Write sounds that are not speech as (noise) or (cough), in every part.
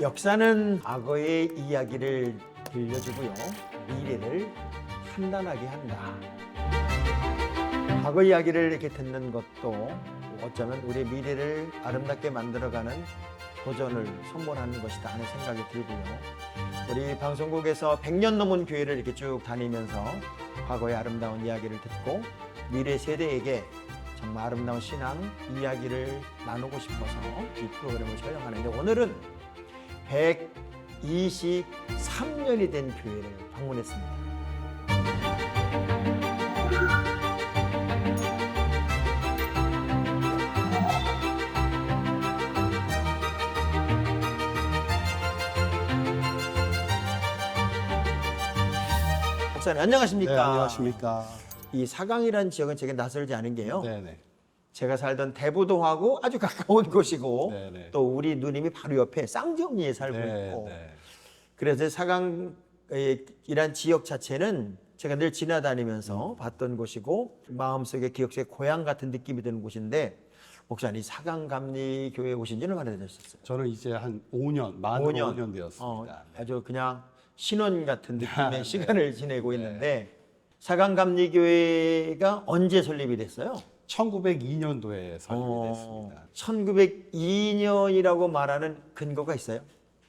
역사는 과거의 이야기를 들려주고요. 미래를 판단하게 한다. 과거 이야기를 이렇게 듣는 것도 어쩌면 우리의 미래를 아름답게 만들어가는 도전을 선물하는 것이다 하는 생각이 들고요. 우리 방송국에서 100년 넘은 교회를 이렇게 쭉 다니면서 과거의 아름다운 이야기를 듣고 미래 세대에게 정말 아름다운 신앙 이야기를 나누고 싶어서 이 프로그램을 촬영하는데 오늘은 123년이 된 교회를 방문했습니다. 목사님 안녕하십니까? 네, 안녕하십니까. 이 사강이라는 지역은 제게 낯설지 않은 게요. 네네. 제가 살던 대부동하고 아주 가까운 곳이고 네네. 또 우리 누님이 바로 옆에 쌍정리에 살고 네, 있고 네. 그래서 사강이란 지역 자체는 제가 늘 지나다니면서 봤던 곳이고 마음속에 기억 속에 고향 같은 느낌이 드는 곳인데 목사님 사강 감리 교회 오신 지는 얼마나 되셨어요? 저는 이제 한 5년, 만으로 5년, 되었습니다. 어, 네. 아주 그냥 신혼 같은 (laughs) 느낌의 네. 시간을 지내고 있는데 사강 감리 교회가 언제 설립이 됐어요? 1902년도에 설립됐습니다. 1902년이라고 말하는 근거가 있어요?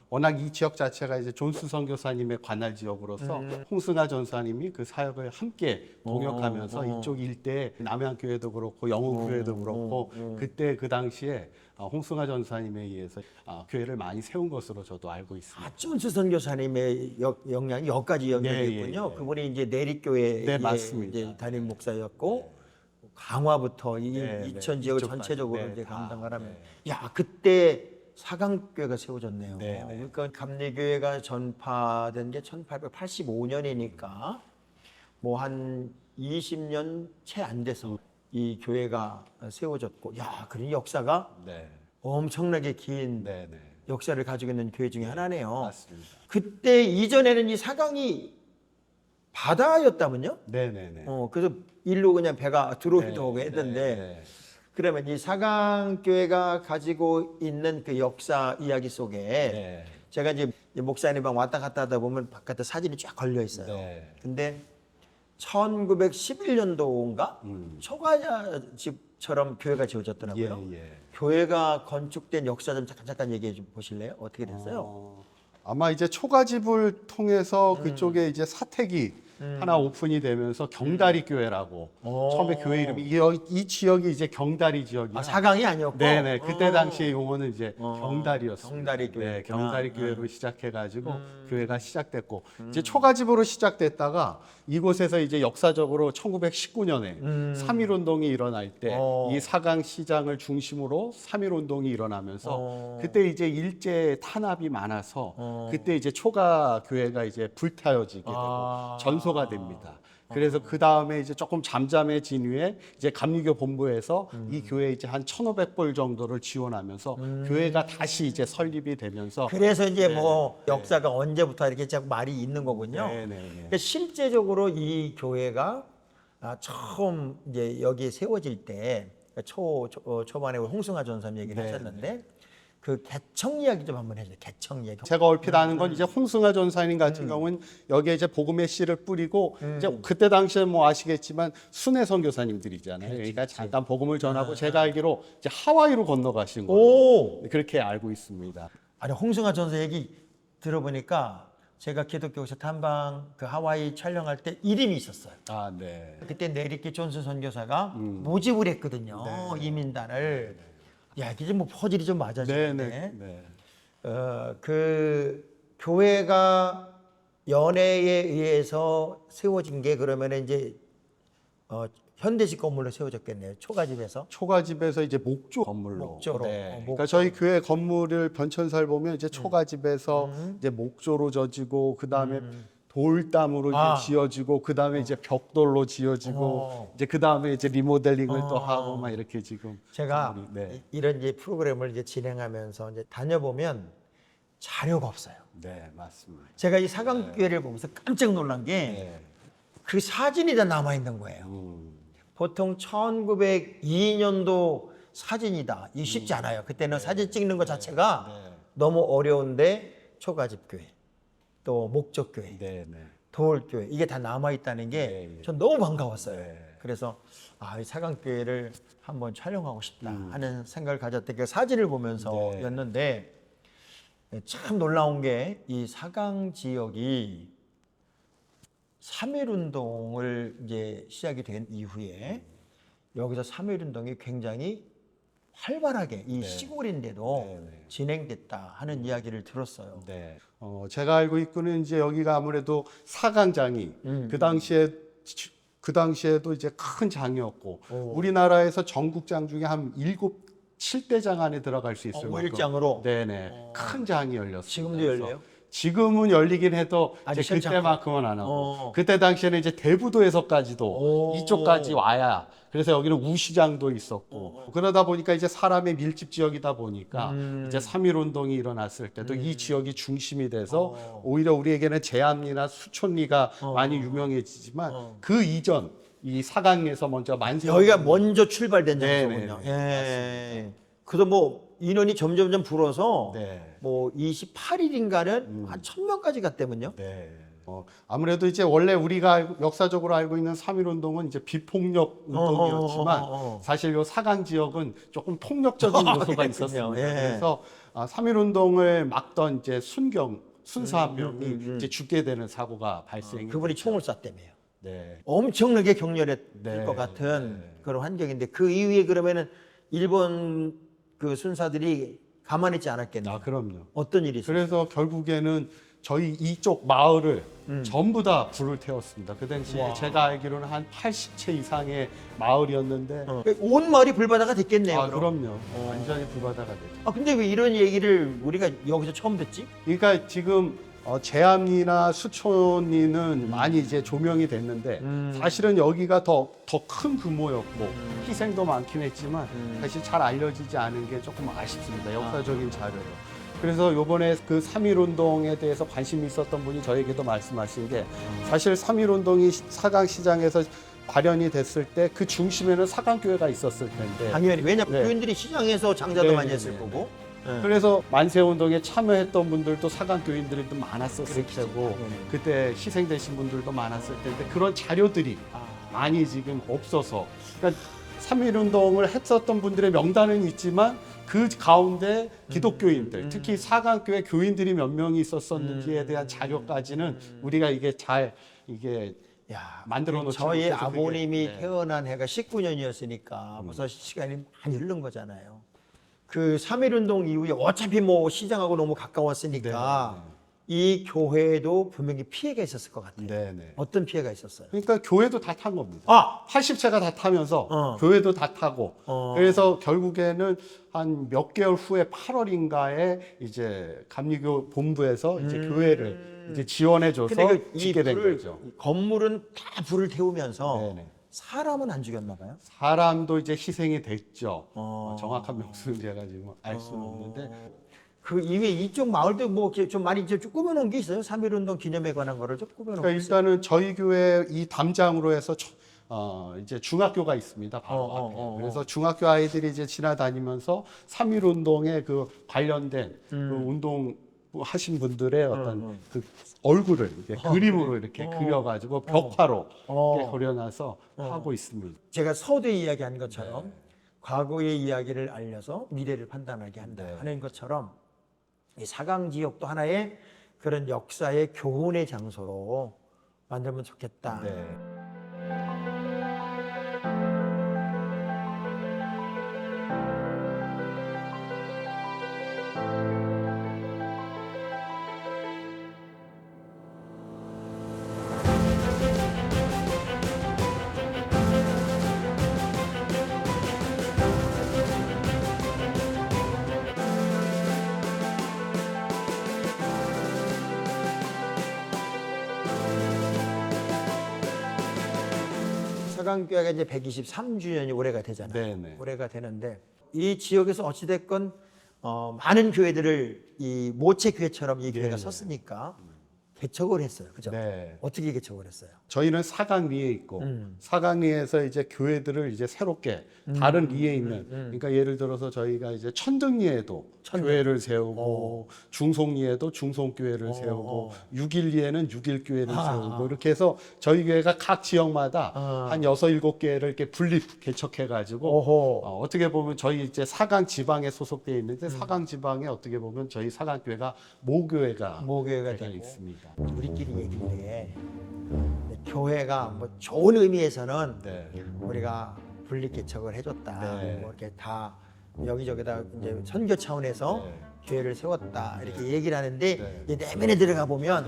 워낙 이 지역 자체가 이제 존스 선교사님의 관할 지역으로서 음. 홍승하 전사님이 그 사역을 함께 동역하면서 어, 어. 이쪽 일대 남양교회도 그렇고 영흥교회도 그렇고 그때 그 당시에 어, 홍승하 전사님에 의해서 아, 교회를 많이 세운 것으로 저도 알고 있습니다. 아, 존스 선교사님의 역, 영향이 여기까지 영향이 네, 있군요. 예, 예. 그분이 이제 내리교회 네, 맞습니다. 이제 담임 목사였고 강화부터 이 네, 네. 이천 지역을 이쪽까지. 전체적으로 네, 이제 다. 감당하라면 네. 야 그때 사강교회가 세워졌네요. 네, 네. 그러니까 감리교회가 전파된 게 1885년이니까 뭐 한 20년 채 안 돼서 이 교회가 세워졌고 야 그런 역사가 네, 엄청나게 긴 네, 네. 역사를 가지고 있는 교회 중에 하나네요. 맞습니다. 그때 이전에는 이 사강이 바다였다면요? 네, 네, 네. 어, 그래서 일로 그냥 배가 들어오기도 네, 했는데 네, 네. 그러면 이 사강 교회가 가지고 있는 그 역사 이야기 속에 네. 제가 이제 목사님 방 왔다 갔다 하다 보면 바깥에 사진이 쫙 걸려 있어요. 네. 근데 1911년도인가 음. 초가자 집처럼 교회가 지어졌더라고요. 예, 예. 교회가 건축된 역사 좀 잠깐 잠깐 얘기해 좀 보실래요? 어떻게 됐어요? 어, 아마 이제 초가집을 통해서 음. 그쪽에 이제 사택이 하나 오픈이 되면서 경다리 교회라고 오. 처음에 교회 이름이 이, 여- 이 지역이 이제 경다리 지역이야. 아, 사강이 아니었고. 네네 그때 어. 당시에 용어는 이제 어. 경다리였습니다. 경다리 교회였구나. 네, 경다리 음. 교회로 시작해가지고 교회가 시작됐고 이제 초가집으로 시작됐다가 이곳에서 이제 역사적으로 1919년에 음. 3.1 운동이 일어날 때 어. 이 사강 시장을 중심으로 3.1 운동이 일어나면서 어. 그때 이제 일제 탄압이 많아서 어. 그때 이제 초가 교회가 이제 불타여지게 되고 아. 전소 가 됩니다. 그래서 그 다음에 이제 조금 잠잠해진 후에 이제 감리교 본부에서 음. 이 교회 이제 한 1,500불 정도를 지원하면서 교회가 다시 이제 설립이 되면서 그래서 이제 뭐 역사가 언제부터 이렇게 자꾸 말이 있는 거군요. 네, 네, 네. 그러니까 실제적으로 이 교회가 아, 처음 이제 여기에 세워질 때 초, 초 어, 초반에 홍승아 전사님 얘기를 네, 하셨는데 그 개청 이야기 좀 한번 해주세요. 개청 이야기. 제가 얼핏 아는 건 이제 홍승하 전사님 음. 같은 경우는 여기에 이제 복음의 씨를 뿌리고 이제 그때 당시에 뭐 아시겠지만 순회 선교사님들이잖아요. 그러니까 잠깐 복음을 전하고 제가 알기로 이제 하와이로 건너가신 아. 오. 그렇게 알고 있습니다. 아니 홍승아 전사 얘기 들어보니까 제가 기독교에서 탐방 그 하와이 촬영할 때 이름이 있었어요. 아, 네. 그때 내리키 존스 선교사가 음. 모집을 했거든요. 이민단을. 야, 이게 좀뭐 퍼즐이 좀 네, 맞아지는데. 네, 네. 어, 그 교회가 연애에 의해서 세워진 게 그러면 이제 어, 현대식 건물로 세워졌겠네요. 초가집에서. 초가집에서 이제 목조 건물로. 목조로. 네. 어, 그러니까 저희 교회 건물을 변천사를 보면 이제 초가집에서 이제 목조로 져지고 그 다음에 돌담으로 아. 이제 지어지고 그 다음에 이제 벽돌로 지어지고 어. 이제 그 다음에 이제 리모델링을 또 어. 하고 막 이렇게 지금 제가 건물이- 네. 이- 이런 이제 프로그램을 이제 진행하면서 이제 다녀보면 자료가 없어요. 네 맞습니다. 제가 이 사강교회를 보면서 깜짝 놀란 게 그 네. 사진이 다 남아 있는 거예요. 음, 보통 1902년도 사진이다. 이 쉽지 않아요. 그때는 사진 찍는 것 자체가 네. 너무 어려운데 초가집교회, 또 목적교회, 네, 네. 도울교회 이게 다 남아 있다는 게 네, 예. 전 너무 반가웠어요. 네. 그래서 아, 이 사강교회를 한번 촬영하고 싶다 음. 하는 생각을 가졌던 게 사진을 네. 보면서였는데 참 놀라운 게 이 사강 지역이 3.1 운동을 이제 시작이 된 이후에 여기서 3.1 운동이 굉장히 활발하게 이 시골인데도 네, 네. 진행됐다 하는 이야기를 들었어요. 네. 어, 제가 알고 있고는 이제 여기가 아무래도 사강장이 음. 그 당시에 지- 그 당시에도 이제 큰 장이었고 오. 우리나라에서 전국장 중에 한 일곱 칠대장 안에 들어갈 수 있을 어, 만큼 일장으로 네네 큰 장이 열렸어요. 지금도 열려요? 지금은 열리긴 해도 이제 그때만큼은 안 하고 어. 그때 당시에는 이제 대부도에서까지도 오. 이쪽까지 와야 그래서 여기는 우시장도 있었고 그러다 보니까 이제 사람의 밀집 지역이다 보니까 음. 이제 3.1 운동이 일어났을 때도 이 지역이 중심이 돼서 어. 오히려 우리에게는 제암리나 수촌리가 많이 유명해지지만 어. 그 이전 이 사강에서 먼저 만세 여기가 먼저 출발된 네, 장소군요. 네, 예. 그래서 뭐 인원이 점점점 불어서 네. 뭐 28일인가는 한 1000명까지 갔다면요. 네. 어, 아무래도 이제 원래 우리가 역사적으로 알고 있는 3.1 운동은 이제 비폭력 운동이었지만 어, 어, 어, 어. 사실 요 사강 지역은 조금 폭력적인 아, (laughs) 요소가. 있었습니다. 예. 그래서 아, 3.1 운동을 막던 이제 순경 순사 한 명이 음, 음. 이제 죽게 되는 사고가 발생이 그분이 총을 쐈다며요. 네. 엄청나게 격렬했을 네. 것 같은 그런 환경인데 그 이후에 그러면은 일본 그 순사들이 가만히 있지 않았겠네요. 아, 그럼요. 어떤 일이 있어요? 그래서 결국에는 저희 이쪽 마을을 전부 다 불을 태웠습니다. 그 당시에 음. 와. 제가 알기로는 한 80채 이상의 마을이었는데 어. 온 마을이 불바다가 됐겠네요. 아, 그럼. 그럼요. 완전히 불바다가 됐죠. 아 근데 왜 이런 얘기를 우리가 여기서 처음 듣지? 그러니까 지금 어, 제암리나 수촌리는 많이 이제 조명이 됐는데 음. 사실은 여기가 더 더 큰 규모였고 희생도 많긴 했지만 음. 사실 잘 알려지지 않은 게 조금 아쉽습니다. 역사적인 자료로. 그래서 요번에 그3.1 운동에 대해서 관심이 있었던 분이 저에게도 말씀하신 게 사실 3.1 운동이 사강 시장에서 발현이 됐을 때 그 중심에는 사강교회가 있었을 텐데 당연히 왜냐 면 네. 교인들이 시장에서 장사도 네, 많이 네, 했을 네, 거고. 네. 그래서 만세 운동에 참여했던 분들도 사강 교인들이 좀 많았었을 그렇지. 테고 음. 그때 희생되신 분들도 많았을 텐데 그런 자료들이 아. 많이 지금 없어서 그러니까 3.1 운동을 했었던 분들의 명단은 있지만 그 가운데 기독교인들 음. 특히 사강교회 교인들이 몇 명이 있었었는지에 음. 대한 자료까지는 우리가 이게 잘 이게 야, 만들어 놓지 저희 못해서 그게- 아버님이 네. 음. 태어난 해가 19년이었으니까 벌써 시간이 많이 흐른 거잖아요. 그 3.1 운동 이후에 어차피 뭐 시장하고 너무 가까웠으니까 네. 이 교회에도 분명히 피해가 있었을 것 같아요. 네네. 어떤 피해가 있었어요? 그러니까 교회도 다 탄 겁니다. 아, 80채가 다 타면서 어. 교회도 다 타고 어. 그래서 결국에는 한 몇 개월 후에 8월인가에 이제 감리교 본부에서 이제 교회를 이제 지원해줘서 그이 짓게 된 거죠. 건물은 다 불을 태우면서 네네. 사람은 안 죽였나 봐요. 사람도 이제 희생이 됐죠. 어. 어, 정확한 명수는 제가 지금 알 수는 없는데 그 이외 이쪽 마을도 뭐 이렇게 좀 많이 이제 좀 꾸며놓은 게 있어요. 3.1 운동 기념에 관한 거를 좀 꾸며놓은 그러니까 게 있어요. 일단은 저희 교회 이 담장으로 해서 초- 어, 이제 중학교가 있습니다. 바로 어, 어, 앞에. 어, 어. 그래서 중학교 아이들이 이제 지나다니면서 3.1 운동에 그 관련된 그 운동 하신 분들의 어떤 음. 그 얼굴을 이렇게 그림으로 이렇게 어. 그려가지고 벽화로 어. 이렇게 그려놔서 하고 있습니다. 제가 서두에 이야기한 것처럼 네. 과거의 이야기를 알려서 미래를 판단하게 한다 네. 하는 것처럼 이 사강 지역도 하나의 그런 역사의 교훈의 장소로 만들면 좋겠다. 네. 서강교회가 이제 123주년이 올해가 되잖아요. 네네. 올해가 되는데 이 지역에서 어찌됐건 어, 많은 교회들을 이 모체 교회처럼 이 교회가. 섰으니까 개척을 했어요. 그죠? 네. 어떻게 개척을 했어요? 저희는 사강 리에 있고 음. 사강 리에서 이제 교회들을 이제 새롭게 다른 리에 있는 그러니까 예를 들어서 저희가 이제 천등리에도 천등. 교회를 세우고 어. 중송리에도 중송교회를 어, 세우고 어. 육일리에는 육일교회를 아, 세우고 아. 이렇게 해서 저희 교회가 각 지역마다 아. 한 여섯 일곱 개를 이렇게 분립 개척해 가지고. 어, 어떻게 보면 저희 이제 사강 지방에 소속돼 음. 있는데 사강 지방에 어떻게 보면 저희 사강 교회가 모교회가 모교회가 되어 있습니다. 우리끼리 얘기인데 교회가 뭐 좋은 의미에서는 네. 우리가 분립 개척을 해줬다. 네. 뭐 이렇게 다 여기저기다 이제 선교 차원에서 네. 교회를 세웠다 이렇게 얘기를 하는데 네. 이제 내면에 들어가 보면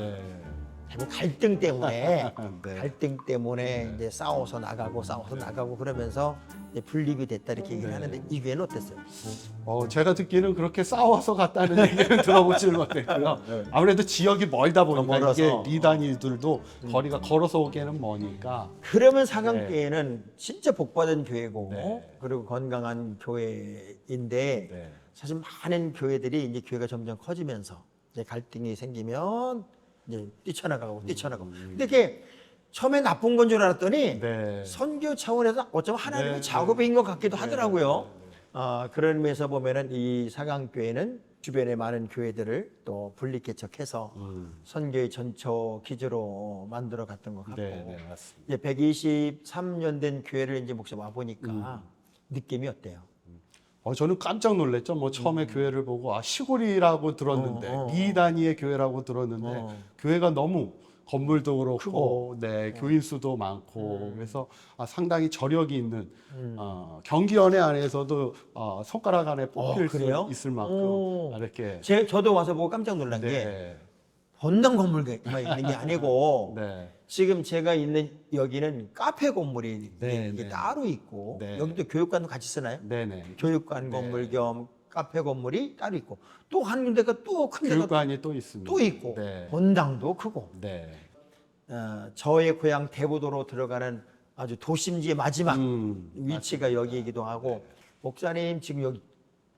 (laughs) 네. 대부분 갈등 때문에 네. 갈등 때문에 이제 싸워서 나가고 싸워서 나가고 그러면서 이제 분립이 됐다 이렇게 얘기를 네. 하는데 이 교회는 어땠어요? 어, 제가 듣기는 그렇게 싸워서 갔다는 얘기는 들어보질 못했고요. 아무래도 지역이 멀다 보니까 어, 멀어서. 이게 리단위들도 거리가 걸어서 오기에는 머니까 그러면 사강교회는 진짜 복받은 교회고 네. 그리고 건강한 교회인데 네. 사실 많은 교회들이 이제 교회가 점점 커지면서 이제 갈등이 생기면 이제 뛰쳐나가고 뛰쳐나가고. 근데 이게 처음에 나쁜 건 줄 알았더니 네. 선교 차원에서 어쩌면 하나님의 네, 작업인 것 같기도 하더라고요. 네, 네, 아, 그런 면에서 보면은 이 사강교회는 주변의 많은 교회들을 또 분립 개척해서 음. 선교의 전초 기지로 만들어 갔던 것 같고 네, 네, 맞습니다. 이제 123년 된 교회를 이제 목사 와 보니까 음. 느낌이 어때요? 어, 저는 깜짝 놀랐죠. 뭐 처음에 교회를 보고 아, 시골이라고 들었는데 음. 어, 어, 어. 리 단위의 교회라고 들었는데 어. 교회가 너무 건물도 그렇고 크고. 네, 교인 수도 많고 그래서 아, 상당히 저력이 있는 음. 어, 경기연회 안에서도 어, 손가락 안에 뽑힐 어, 그래요? 수 있을 만큼 오. 이렇게 제, 저도 와서 보고 깜짝 놀란 게 네, 본당 건물만 있는 게 아니고 (laughs) 네, 지금 제가 있는 여기는 카페 건물이 네, 이게 네. 따로 있고 네. 여기도 교육관도 같이 쓰나요? 네, 네. 교육관 건물 겸 카페 건물이 따로 있고 또 한 군데가 또 큰 데가 교육관이 또 있습니다. 또 있고 네, 본당도 크고 네. 어, 저의 고향 대부도로 들어가는 아주 도심지의 마지막 음, 위치가 여기이기도 하고 목사님 지금 여기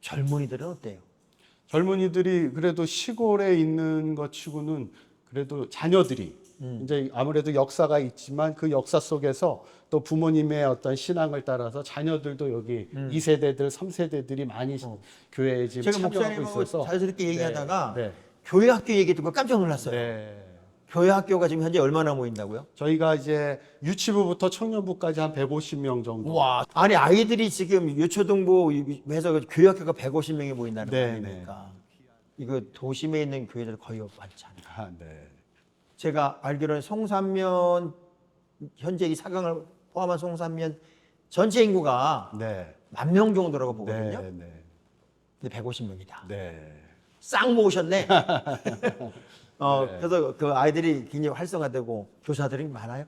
젊은이들은 어때요? 젊은이들이 그래도 시골에 있는 것 치고는 그래도 자녀들이 음. 이제 아무래도 역사가 있지만 그 역사 속에서 또 부모님의 어떤 신앙을 따라서 자녀들도 여기 이 2세대들, 3세대들이 많이 음. 어. 교회에 지금 제가 참여하고 목사님하고 있어서 자연스럽게 얘기하다가 네, 교회 학교 얘기 듣고 깜짝 놀랐어요. 네. 교회 학교가 지금 현재 얼마나 모인다고요? 저희가 이제 유치부부터 청년부까지 한 150명 정도. 와, 아니 아이들이 지금 유초등부 해서 교회 학교가 150명이 모인다는 거 네, 아닙니까? 이거 도심에 있는 교회들 거의 많잖아요. 아, 네. 제가 알기로는 송산면 현재 이 사강을 포함한 송산면 전체 인구가 네. 만 명 정도라고 보거든요. 네, 네. 근데 150명이다. 네. 싹 모으셨네. (laughs) 어, 네. 그래서 그 아이들이 굉장히 활성화되고 교사들이 많아요.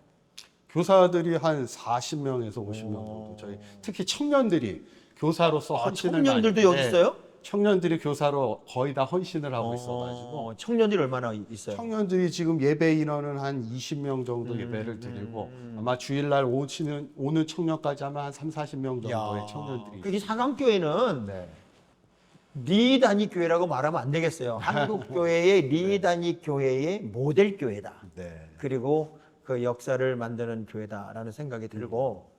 교사들이 한 40명에서 50명 정도. 저희 특히 청년들이 교사로서 아, 헌신을 청년들도 많이- 여기 네. 있어요? 청년들이 교사로 거의 다 헌신을 하고 어, 있어가지고 청년들이 얼마나 있어요? 청년들이 지금 예배 인원은 한 20명 정도 음, 예배를 드리고 음. 아마 주일날 오시는 오는 청년까지 하면 한 3, 40명 정도의 야, 청년들이 그게 사강교회는 네. 리 단위 교회라고 말하면 안 되겠어요. (laughs) 한국 교회의 리 단위 교회의 모델 교회다. 네. 그리고 그 역사를 만드는 교회다라는 생각이 들고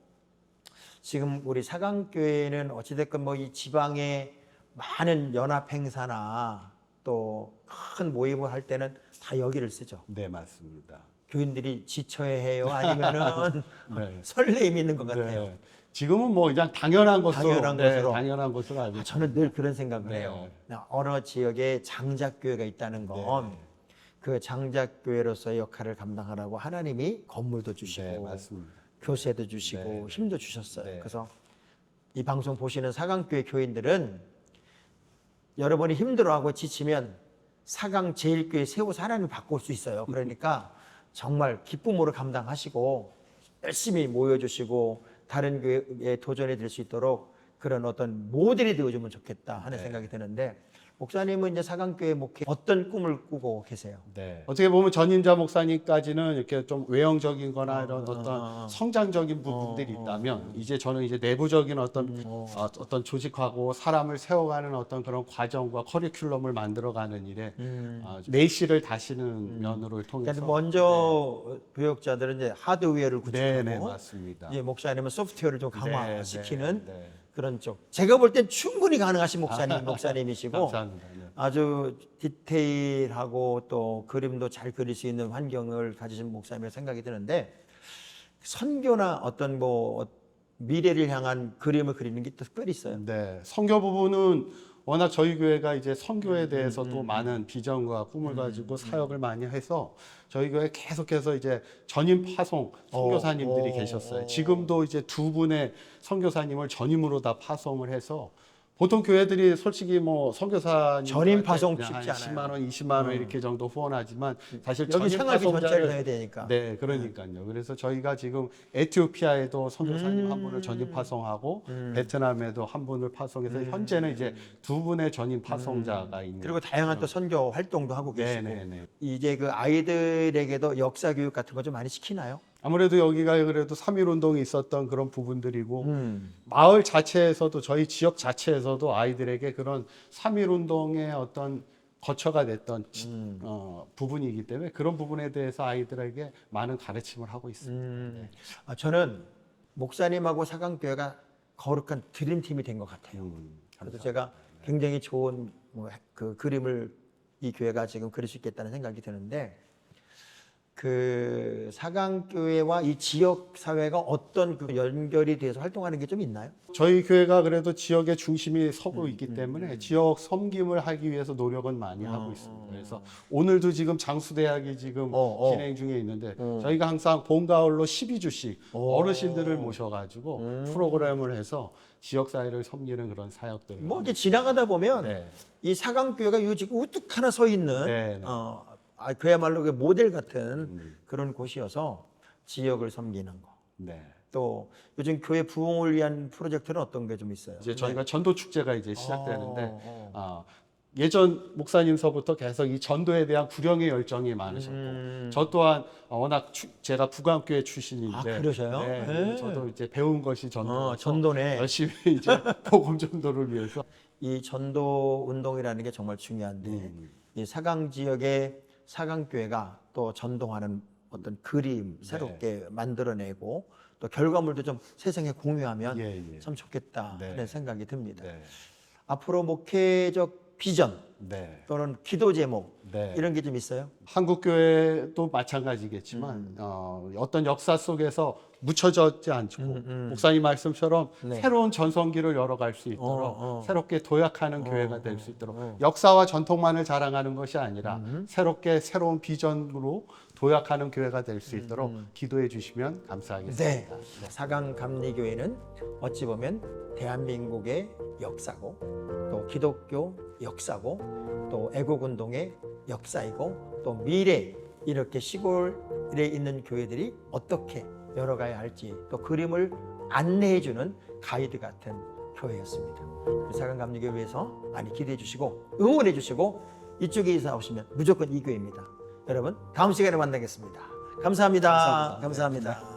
지금 우리 사강 교회는 어찌 됐건 뭐 이 지방의 많은 연합 행사나 또 큰 모임을 할 때는 다 여기를 쓰죠. 네, 맞습니다. 교인들이 지쳐야 해요? 아니면은 (laughs) 네. 설레임 있는 것 같아요. 네. 지금은 뭐 그냥 당연한 것으로 당연한 네, 것으로. 당연한 것으로 알고 아, 저는 늘 그런 생각을 네. 해요. 어느 지역에 장작교회가 있다는 건 그 장작교회로서의 역할을 감당하라고 하나님이 건물도 주시고 네, 맞습니다. 교세도 주시고 네. 힘도 주셨어요. 네. 그래서 이 방송 보시는 사강교회 교인들은 여러분이 힘들어하고 지치면 사강 제일교회 세워서 하나님 바꿀 수 있어요. 그러니까 정말 기쁨으로 감당하시고 열심히 모여주시고 다른 교회에 도전이 될 수 있도록 그런 어떤 모델이 되어주면 좋겠다 하는 네. 생각이 드는데 목사님은 이제 사강교회 목회 어떤 꿈을 꾸고 계세요? 네. 어떻게 보면 전임자 목사님까지는 이렇게 좀 외형적인 거나 아, 이런 아, 어떤 아. 성장적인 부분들이 어, 어, 있다면 이제 저는 이제 내부적인 어떤 어. 어, 어떤 조직하고 사람을 세워가는 어떤 그런 과정과 커리큘럼을 만들어가는 일에 음. 아, 내실을 다시는 면으로 통해서 그러니까 먼저 교역자들은 이제 하드웨어를 네, 네, 구축하고 맞습니다. 이제 목사님은 소프트웨어를 좀 강화시키는 네, 네. 그런 쪽. 제가 볼 땐 충분히 가능하신 목사님 (laughs) 목사님이시고 감사합니다. 네. 아주 디테일하고 또 그림도 잘 그릴 수 있는 환경을 가지신 목사님이라 생각이 드는데 선교나 어떤 뭐 미래를 향한 그림을 그리는 게 특별히 있어요. 네, 선교 부분은 워낙 저희 교회가 이제 선교에 음, 대해서도 많은 비전과 꿈을 가지고 사역을 많이 해서 저희 교회 계속해서 이제 전임 파송 선교사님들이 어, 계셨어요. 어. 지금도 이제 두 분의 선교사님을 전임으로 다 파송을 해서 보통 교회들이 솔직히 뭐 선교사님 전임 파송 쉽지 않아요. 음. 10만 원, 20만 원 이렇게 정도 후원하지만 사실 여기 전임 생활비 전체를 파송자를 내야 되니까. 네, 그러니까요. 그래서 저희가 지금 에티오피아에도 선교사님 한 분을 전임 파송하고 음. 베트남에도 한 분을 파송해서 현재는 이제 두 분의 전임 파송자가 있는. 음. 그리고 다양한 또 선교 활동도 하고 계시고 네, 네, 네. 이제 그 아이들에게도 역사 교육 같은 거 좀 많이 시키나요? 아무래도 여기가 그래도 3.1 운동이 있었던 그런 부분들이고 음. 마을 자체에서도 저희 지역 자체에서도 아이들에게 그런 3.1 운동의 어떤 거처가 됐던 지- 음. 어, 부분이기 때문에 그런 부분에 대해서 아이들에게 많은 가르침을 하고 있습니다. 음. 아, 저는 목사님하고 사강교회가 거룩한 드림팀이 된 것 같아요. 음, 그래서 제가 굉장히 좋은 뭐 그 그림을 이 교회가 지금 그릴 수 있겠다는 생각이 드는데 그 사강교회와 이 지역 사회가 어떤 그 연결이 돼서 활동하는 게 좀 있나요? 저희 교회가 그래도 지역의 중심이 서고 음, 있기 때문에 지역 섬김을 하기 위해서 노력은 많이 어, 하고 있습니다. 그래서 오늘도 지금 장수대학이 지금 어, 어. 진행 중에 있는데 어. 저희가 항상 봄, 가을로 12주씩 어. 어르신들을 모셔가지고 음. 프로그램을 해서 지역사회를 섬기는 그런 사역들을 뭐 이렇게 지나가다 보면 네. 이 사강교회가 요 지금 우뚝 하나 서 있는 네, 네. 어, 아, 그야말로 그 모델 같은 음. 그런 곳이어서 지역을 섬기는 거. 네. 또 요즘 교회 부흥을 위한 프로젝트는 어떤 게 좀 있어요? 이제 저희가 전도 축제가 이제 시작되는데 어, 어. 아, 예전 목사님서부터 계속 이 전도에 대한 구령의 열정이 많으셨고 음. 저 또한 워낙 추- 제가 북한교회 출신인데 아, 그러셔요? 네, 네. 저도 이제 배운 것이 전도 어, 전도네. 열심히 (laughs) 이제 복음 전도를 위해서 이 전도 운동이라는 게 정말 중요한데 음. 이 사강 지역의 사강교회가 또 전동하는 어떤 그림 네. 새롭게 만들어내고 또 결과물도 좀 세상에 공유하면 예, 예. 참 좋겠다 네. 하는 생각이 듭니다. 네. 앞으로 목회적 비전 네. 또는 기도 제목 네. 이런 게 좀 있어요? 한국 교회도 마찬가지겠지만 음. 어, 어떤 역사 속에서 묻혀졌지 않고 음, 음. 목사님 말씀처럼 네. 새로운 전성기를 열어갈 수 있도록 어, 어. 새롭게 도약하는 어, 교회가 어, 될수 있도록 어. 역사와 전통만을 자랑하는 것이 아니라 음. 새롭게 새로운 비전으로 도약하는 교회가 될 음, 수 있도록 기도해 주시면 감사하겠습니다. 네. 사강 감리교회는 어찌 보면 대한민국의 역사고 또 기독교 역사고 또 애국운동의 역사이고 또 미래 이렇게 시골에 있는 교회들이 어떻게 열어가야 할지 또 그림을 안내해주는 가이드 같은 교회였습니다. 사강 감리교회에서 많이 기대해 주시고 응원해 주시고 이쪽에 이사 오시면 무조건 이 교회입니다. 여러분 다음 시간에 만나겠습니다 감사합니다. 감사합니다. 감사합니다.